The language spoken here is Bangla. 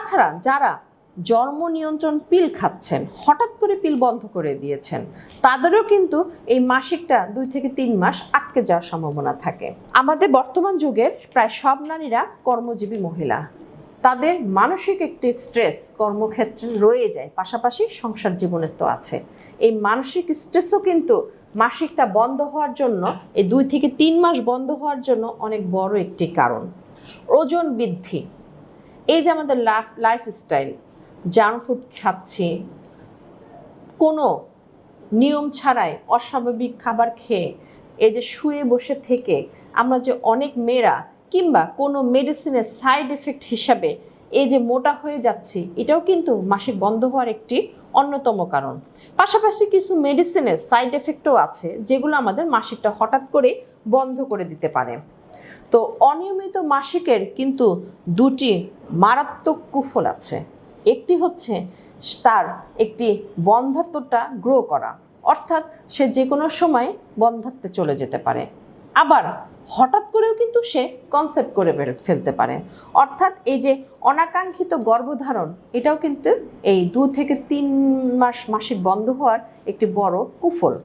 তাছাড়া যারা জন্ম নিয়ন্ত্রণ পিল খাচ্ছেন, হঠাৎ করে পিল বন্ধ করে দিয়েছেন, তাদেরও কিন্তু এই মাসিকটা দুই থেকে তিন মাস আটকে যাওয়ার সম্ভাবনা থাকে। আমাদের বর্তমান যুগের প্রায় সব নারীরা কর্মজীবী মহিলা। তাদের মানসিক একটি স্ট্রেস কর্মক্ষেত্রে রয়ে যায়, পাশাপাশি সংসার জীবনের তো আছে। এই মানসিক স্ট্রেসও কিন্তু মাসিকটা বন্ধ হওয়ার জন্য, এই দুই থেকে তিন মাস বন্ধ হওয়ার জন্য অনেক বড় একটি কারণ। ওজন বৃদ্ধি এই যে আমাদের লাইফ লাইফস্টাইল জাঙ্ক ফুড খাচ্ছি, কোনো নিয়ম ছাড়াই অস্বাভাবিক খাবার খেয়ে এই যে শুয়ে বসে থেকে আমরা যে অনেক মেয়েরা কিংবা কোনো মেডিসিনের সাইড এফেক্ট হিসাবে এই যে মোটা হয়ে যাচ্ছি, এটাও কিন্তু মাসিক বন্ধ হওয়ার একটি অন্যতম কারণ। পাশাপাশি কিছু মেডিসিনের সাইড এফেক্টও আছে, যেগুলো আমাদের মাসিকটা হঠাৎ করে বন্ধ করে দিতে পারে। তো অনিয়মিত মাসিকের কিন্তু দুটি মারাত্মক কুফল আছে। একটি হচ্ছে তার একটি বন্ধাত্বটা গ্রো করা, অর্থাৎ সে যে কোনো সময় বন্ধাত্বে চলে যেতে পারে। আবার হঠাৎ করেও কিন্তু সে কনসেপ্ট করে ফেল- ফেলতে পারে। অর্থাৎ এই যে অনাকাঙ্ক্ষিত গর্ভধারণ, এটাও কিন্তু এই দু থেকে তিন মাস মাসিক বন্ধ হওয়ার একটি বড় কুফল।